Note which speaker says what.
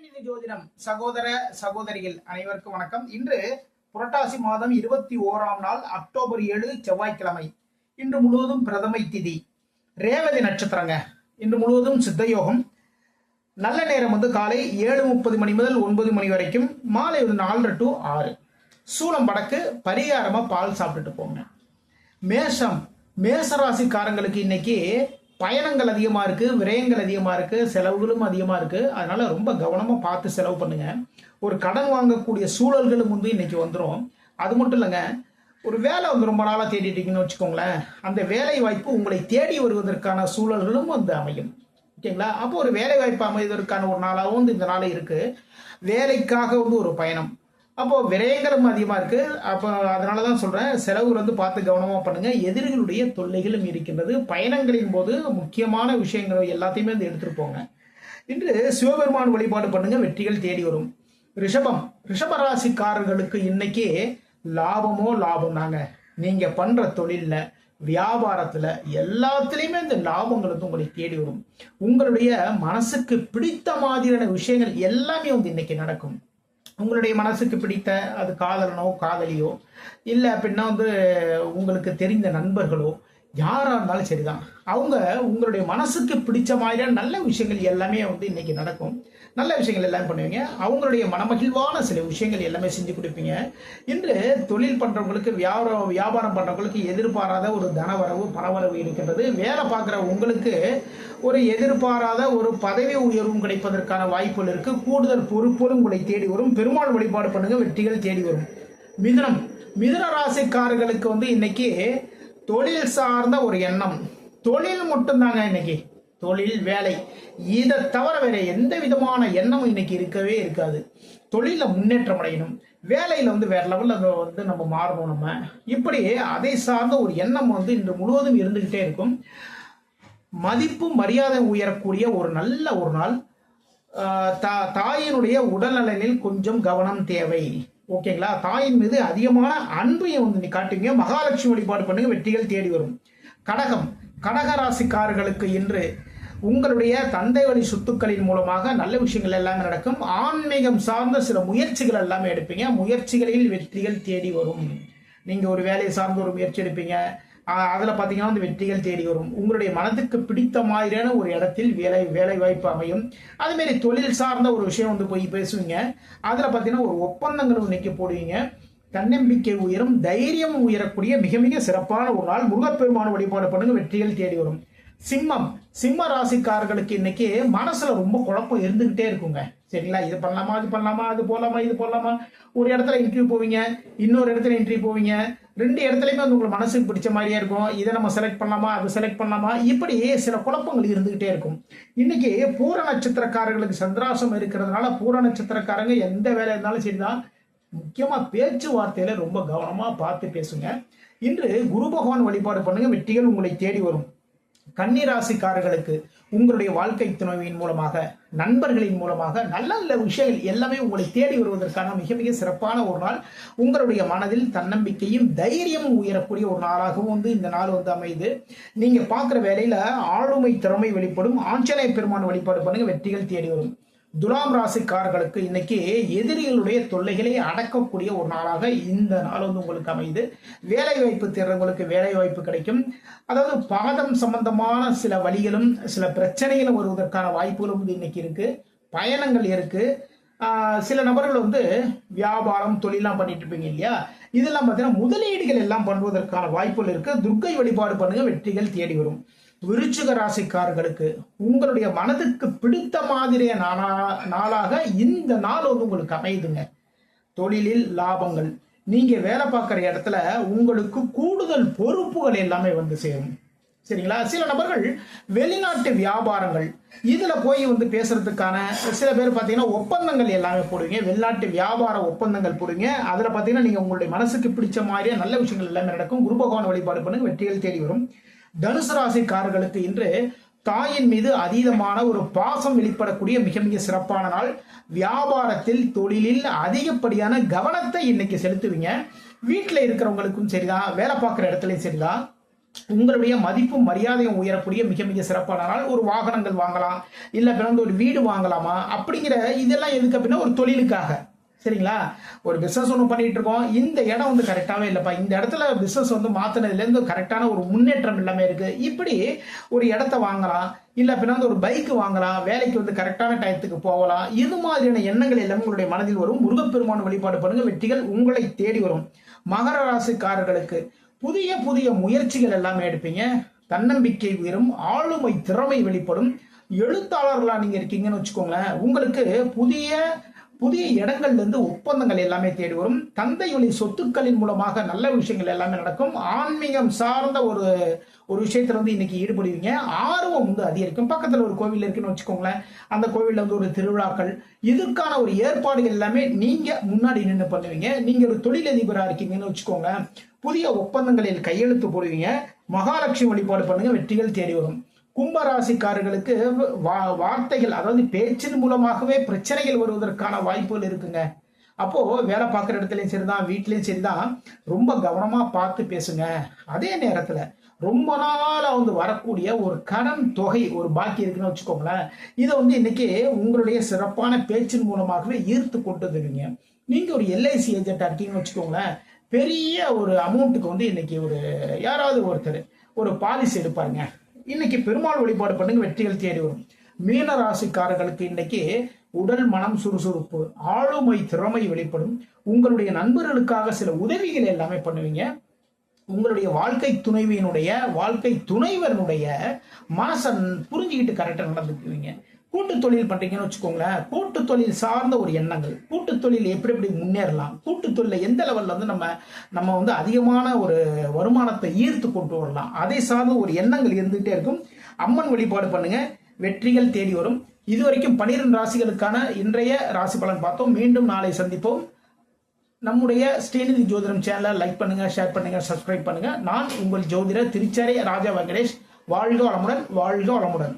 Speaker 1: ஸ்ரீநிதி ஜோதிடம் சகோதர சகோதரிகள் அனைவருக்கும் வணக்கம். இன்று புரட்டாசி மாதம் இருபத்தி ஓராம் நாள் அக்டோபர் ஏழு செவ்வாய்க்கிழமை. இன்று முழுவதும் பிரதமை திதி. ரேவதி நட்சத்திரங்க. இன்று முழுவதும் சித்தயோகம். நல்ல நேரம் வந்து காலை ஏழு முப்பது மணி முதல் ஒன்பது மணி வரைக்கும். மாலை ஒரு நாலரை டு ஆறு. சூளம் வடக்கு பரிகாரமா பால் சாப்பிட்டுட்டு போங்க. மேஷம். மேசராசிக்காரங்களுக்கு இன்னைக்கு பயணங்கள் அதிகமாக இருக்குது விரயங்கள் அதிகமாக இருக்குது செலவுகளும் அதிகமாக இருக்குது அதனால் ரொம்ப கவனமாக பார்த்து செலவு பண்ணுங்கள் ஒரு கடன் வாங்கக்கூடிய சூழல்களும் வந்து இன்னைக்கு வந்துடும் அது மட்டும் இல்லைங்க ஒரு வேலை வந்து ரொம்ப நாளாக தேடிட்டீங்கன்னு வச்சுக்கோங்களேன். அந்த வேலை வாய்ப்பு உங்களை தேடி வருவதற்கான சூழல்களும் வந்து அமையும். ஓகேங்களா? அப்போ ஒரு வேலை வாய்ப்பு அமைவதற்கான ஒரு நாளாகவும் வந்து இந்த நாள் இருக்குது வேலைக்காக வந்து ஒரு பயணம். அப்போ விரயங்களும் அதிகமாக இருக்கு. அப்போ அதனால தான் சொல்றேன் செலவு வந்து பார்த்து கவனமாக பண்ணுங்க. எதிரிகளுடைய தொல்லைகளும் இருக்கின்றது. பயணங்களின் போது முக்கியமான விஷயங்கள் எல்லாத்தையுமே வந்து எடுத்துட்டு போங்க. இன்று சிவபெருமான் வழிபாடு பண்ணுங்க வெற்றிகள் தேடி வரும். ரிஷபம் ரிஷபராசிக்காரர்களுக்கு இன்னைக்கு லாபமோ லாபம் தாங்க நீங்க பண்ற தொழிலில் வியாபாரத்துல எல்லாத்துலேயுமே இந்த லாபங்கள் வந்து உங்களை தேடி வரும். உங்களுடைய மனசுக்கு பிடித்த மாதிரியான விஷயங்கள் எல்லாமே வந்து இன்னைக்கு நடக்கும். உங்களுடைய மனசுக்கு பிடித்த அது காதலனோ காதலியோ இல்லை அப்படின்னா வந்து உங்களுக்கு தெரிந்த நண்பர்களோ யாராக இருந்தாலும் சரிதான். அவங்க உங்களுடைய மனசுக்கு பிடிச்ச மாதிரியான நல்ல விஷயங்கள் எல்லாமே வந்து இன்னைக்கு நடக்கும். நல்ல விஷயங்கள் எல்லாமே பண்ணுவீங்க. அவங்களுடைய மனமகிழ்வான சில விஷயங்கள் எல்லாமே செஞ்சு கொடுப்பீங்க. இன்று தொழில் பண்றவங்களுக்கு வியாபாரம் வியாபாரம் பண்றவங்களுக்கு எதிர்பாராத ஒரு தனவரவு பணவரவு இருக்கின்றது. வேலை பார்க்குற உங்களுக்கு ஒரு எதிர்பாராத ஒரு பதவி உயர்வும் கிடைப்பதற்கான வாய்ப்புகள் இருக்கு. கூடுதல் பொறுப்புகளும் உங்களை தேடி வரும். பெருமாள் வழிபாடு பண்ணுங்க வெற்றிகள் தேடி வரும். மிதனம். மிதன ராசிக்காரர்களுக்கு வந்து இன்னைக்கு தொழில் சார்ந்த ஒரு எண்ணம். தொழில் மட்டும்தாங்க இன்னைக்கு. தொழில் வேலை. இதை தவிர வேற எந்த விதமான எண்ணமும் இன்னைக்கு இருக்கவே இருக்காது. தொழிலில் முன்னேற்றம் அடையணும். வேலையில் வந்து வேற லெவலில் வந்து நம்ம மாறணும் நம்ம. இப்படி அதை சார்ந்த ஒரு எண்ணம் வந்து இன்று முழுவதும் இருந்துக்கிட்டே இருக்கும். மதிப்பு மரியாதை உயரக்கூடிய ஒரு நல்ல ஒரு நாள். தா- தாயினுடைய உடல்நலனில் கொஞ்சம் கவனம் தேவை. ஓகேங்களா? தாயின் மீது அதிகமான அன்பையும் வந்து நீ காட்டுவீங்க மகாலட்சுமி வழிபாடு பண்ணுங்க. வெற்றிகள் தேடி வரும். கடகம். கடகராசிக்காரர்களுக்கு இன்று உங்களுடைய தந்தை வழி சொத்துக்களின் மூலமாக நல்ல விஷயங்கள் எல்லாமே நடக்கும். ஆன்மீகம் சார்ந்த சில முயற்சிகள் எல்லாமே எடுப்பீங்க. முயற்சிகளில் வெற்றிகள் தேடி வரும். நீங்க ஒரு வேலையை சார்ந்து ஒரு முயற்சி எடுப்பீங்க. அதில் பார்த்தீங்கன்னா வந்து வெற்றிகள் தேடி வரும். உங்களுடைய மனதுக்கு பிடித்த மாதிரியான ஒரு இடத்தில் வேலை வேலை வாய்ப்பு அமையும் அதுமாரி தொழில் சார்ந்த ஒரு விஷயம் வந்து போய் பேசுவீங்க. அதில் பார்த்தீங்கன்னா ஒரு ஒப்பந்தங்கள் இன்னைக்கு போடுவீங்க. தன்னம்பிக்கை உயரும் தைரியம் உயரக்கூடிய மிக மிக சிறப்பான ஒரு நாள். முருகப்பெருமான வழிபாடு பண்ணுங்க வெற்றிகள் தேடி வரும். சிம்மம் சிம்ம ராசிக்காரர்களுக்கு இன்னைக்கு மனசுல ரொம்ப குழப்பம் இருந்துகிட்டே இருக்குங்க. சரிங்களா? இது பண்ணலாமா அது பண்ணலாமா அது போலாமா இது போலாமா? ஒரு இடத்துல இன்டர்வியூ போவீங்க இன்னொரு இடத்துல இன்டர்வியூ போவீங்க. ரெண்டு இடத்துலையுமே வந்து உங்களுக்கு மனசுக்கு பிடிச்ச மாதிரியே இருக்கும். இதை நம்ம செலக்ட் பண்ணலாமா அதை செலக்ட் பண்ணலாமா? இப்படி சில குழப்பங்கள் இருந்துகிட்டே இருக்கும். இன்னைக்கு பூர நட்சத்திரக்காரர்களுக்கு சந்திராசம் இருக்கிறதுனால பூர நட்சத்திரக்காரங்க எந்த வேலை இருந்தாலும் சரிதான். முக்கியமா பேச்சுவார்த்தையில ரொம்ப கவனமா பார்த்து பேசுங்க. இன்று குரு பகவான் வழிபாடு பண்ணுங்க வெற்றிகள் உங்களை தேடி வரும். கன்னிராசிக்காரர்களுக்கு உங்களுடைய வாழ்க்கை துணைவியின் மூலமாக நண்பர்களின் மூலமாக நல்ல நல்ல விஷயங்கள் எல்லாமே உங்களை தேடி வருவதற்கான மிக மிக சிறப்பான ஒரு நாள். உங்களுடைய மனதில் தன்னம்பிக்கையும் தைரியமும் உயரக்கூடிய ஒரு நாளாகவும் வந்து இந்த நாள் வந்து அமையுது. நீங்க பார்க்குற வேலையில ஆளுமை திறமை வெளிப்படும் ஆஞ்சநேய பெருமான் வழிபாடு பண்ணுங்க வெற்றிகள் தேடி வரும். துலாம் ராசிக்காரர்களுக்கு இன்னைக்கு எதிரிகளுடைய தொல்லைகளை அடக்கக்கூடிய ஒரு நாளாக இந்த நாள் வந்து உங்களுக்கு அமையுது. வேலை வாய்ப்பு தேர்றவங்களுக்கு வேலை வாய்ப்பு கிடைக்கும். அதாவது பாதம் சம்பந்தமான சில வழிகளும் சில பிரச்சனைகளும் வருவதற்கான வாய்ப்புகளும் வந்து இன்னைக்கு இருக்கு. பயணங்கள் இருக்கு. சில நபர்கள் வந்து வியாபாரம் தொழிலாம் பண்ணிட்டு இருப்பீங்க இல்லையா? இதெல்லாம் பார்த்தீங்கன்னா முதலீடுகள் எல்லாம் பண்ணுவதற்கான வாய்ப்புகள் இருக்கு. துர்க்கை வழிபாடு பண்ணுங்க வெற்றிகள் தேடி வரும். விருச்சிக ராசிக்காரர்களுக்கு உங்களுடைய மனதுக்கு பிடித்த மாதிரிய நாளா நாளாக இந்த நாள் வந்து உங்களுக்கு அமையுதுங்க. தொழிலில் லாபங்கள். நீங்க வேலை பார்க்குற இடத்துல உங்களுக்கு கூடுதல் பொறுப்புகள் எல்லாமே வந்து சேரும். சரிங்களா? சில நபர்கள் வெளிநாட்டு வியாபாரங்கள். இதுல போய் வந்து பேசுறதுக்கான சில பேர் பார்த்தீங்கன்னா ஒப்பந்தங்கள் எல்லாமே போடுவீங்க. வெளிநாட்டு வியாபார ஒப்பந்தங்கள் போடுவீங்க. அதுல பார்த்தீங்கன்னா நீங்க உங்களுடைய மனசுக்கு பிடிச்ச மாதிரியே நல்ல விஷயங்கள் எல்லாமே நடக்கும். குரு பகவான் வழிபாடு பண்ணுங்க. வெற்றிகள் தேடி வரும். தனுசு ராசிக்காரர்களுக்கு இன்று தாயின் மீது அதீதமான ஒரு பாசம் வெளிப்படக்கூடிய மிக மிக சிறப்பான நாள். வியாபாரத்தில் தொழிலில் அதிகப்படியான கவனத்தை இன்னைக்கு செலுத்துவீங்க. வீட்டில் இருக்கிறவங்களுக்கும் சரிதான் வேலை பார்க்குற இடத்துலையும் சரிதான் உங்களுடைய மதிப்பும் மரியாதையும் உயரக்கூடிய மிக மிக சிறப்பான நாள். ஒரு வாகனங்கள் வாங்கலாம் இல்லை பிறந்து ஒரு வீடு வாங்கலாமா? அப்படிங்கிற இதெல்லாம் எதுக்கு அப்படின்னா ஒரு தொழிலுக்காக. சரிங்களா? ஒரு பிஸ்னஸ் ஒன்று பண்ணிட்டு இருக்கோம். இந்த இடம் வந்து கரெக்டாகவே இல்லைப்பா. இந்த இடத்துல பிஸ்னஸ் வந்து மாற்றினதுலேருந்து கரெக்டான ஒரு முன்னேற்றம் எல்லாமே இருக்குது இப்படி ஒரு இடத்த வாங்கலாம். இல்லை பின்னாடி ஒரு பைக் வாங்கலாம். வேலைக்கு வந்து கரெக்டான டயத்துக்கு போகலாம். இது மாதிரியான எண்ணங்கள் எல்லாமே உங்களுடைய மனதில் வரும். முருகப்பெருமான வழிபாடு பண்ணுங்க. வெற்றிகள் உங்களை தேடி வரும். மகர ராசிக்காரர்களுக்கு புதிய புதிய முயற்சிகள் எல்லாமே எடுப்பீங்க. தன்னம்பிக்கை உயரும். ஆளுமை திறமை வெளிப்படும். எழுத்தாளர்களாக நீங்கள் இருக்கீங்கன்னு வச்சுக்கோங்களேன். உங்களுக்கு புதிய புதிய இடங்கள்ல இருந்து ஒப்பந்தங்கள் எல்லாமே தேடி வரும். தந்தை வழி சொத்துக்களின் மூலமாக நல்ல விஷயங்கள் எல்லாமே நடக்கும். ஆன்மீகம் சார்ந்த ஒரு ஒரு விஷயத்துல வந்து இன்னைக்கு ஈடுபடுவீங்க. ஆர்வம் வந்து அதிகரிக்கும். பக்கத்தில் ஒரு கோவில் இருக்குன்னு வச்சுக்கோங்களேன். அந்த கோவிலில் வந்து ஒரு திருவிழாக்கள். இதுக்கான ஒரு ஏற்பாடுகள் எல்லாமே நீங்க முன்னாடி நின்று பண்ணுவீங்க. நீங்க ஒரு தொழிலதிபராக இருக்கீங்கன்னு வச்சுக்கோங்க புதிய ஒப்பந்தங்களில் கையெழுத்து போடுவீங்க. மகாலட்சுமி வழிபாடு பண்ணுங்க. வெற்றிகள் தேடி வரும். கும்பராசிக்காரர்களுக்கு வா- வார்த்தைகள் அதாவது பேச்சின் மூலமாகவே பிரச்சனைகள் வருவதற்கான வாய்ப்புகள் இருக்குங்க. அப்போ வேலை பார்க்குற இடத்துலயும் சரிதான் வீட்லயும் சரிதான். ரொம்ப கவனமா பார்த்து பேசுங்க. அதே நேரத்துல ரொம்ப நாளாக வந்து வரக்கூடிய ஒரு கடன் தொகை ஒரு பாக்கி இருக்குன்னு வச்சுக்கோங்களேன். இதை வந்து இன்னைக்கு உங்களுடைய சிறப்பான பேச்சின் மூலமாகவே ஈர்த்து கொண்டு வந்துடுவீங்க நீங்க ஒரு எல்ஐசி ஏஜென்ட்டா இருக்கீங்கன்னு வச்சுக்கோங்களேன். பெரிய ஒரு அமௌண்ட்டுக்கு வந்து இன்னைக்கு ஒரு யாராவது ஒருத்தர் ஒரு பாலிசி எடுப்பாருங்க. இன்னைக்கு பெருமாள் வழிபாடு பண்ணுங்க வெற்றிகள் தேடி வரும். மீன ராசிக்காரர்களுக்கு இன்னைக்கு உடல் மனம் சுறுசுறுப்பு ஆளுமை திறமை வெளிப்படும். உங்களுடைய நண்பர்களுக்காக சில உதவிகள் எல்லாமே பண்ணுவீங்க. உங்களுடைய வாழ்க்கை துணைவியினுடைய வாழ்க்கை துணைவனுடைய மனசன் புரிஞ்சுக்கிட்டு கரெக்டாக நடந்துக்குவீங்க. கூட்டு தொழில் பண்றீங்கன்னு வச்சுக்கோங்களேன் கூட்டு தொழில் சார்ந்த ஒரு எண்ணங்கள் கூட்டு தொழில் எப்படி எப்படி முன்னேறலாம் கூட்டு தொழில எந்த லெவல்ல வந்து நம்ம நம்ம வந்து அதிகமான ஒரு வருமானத்தை ஈர்த்து கொண்டு வரலாம் அதை சார்ந்த ஒரு எண்ணங்கள் இருந்துகிட்டே இருக்கும். அம்மன் வழிபாடு பண்ணுங்க வெற்றிகள் தேடி வரும். இதுவரைக்கும் பனிரெண்டு ராசிகளுக்கான இன்றைய ராசி பலன் பார்த்தோம். மீண்டும் நாளை சந்திப்போம். நம்முடைய ஸ்ரீநிதி ஜோதிடம் சேனலை லைக் பண்ணுங்க ஷேர் பண்ணுங்க சப்ஸ்கிரைப் பண்ணுங்க. நான் உங்கள் ஜோதிடர் திருச்சரை ராஜா வெங்கடேஷ். வாழ்க வளமுடன் வாழ்க வளமுடன்.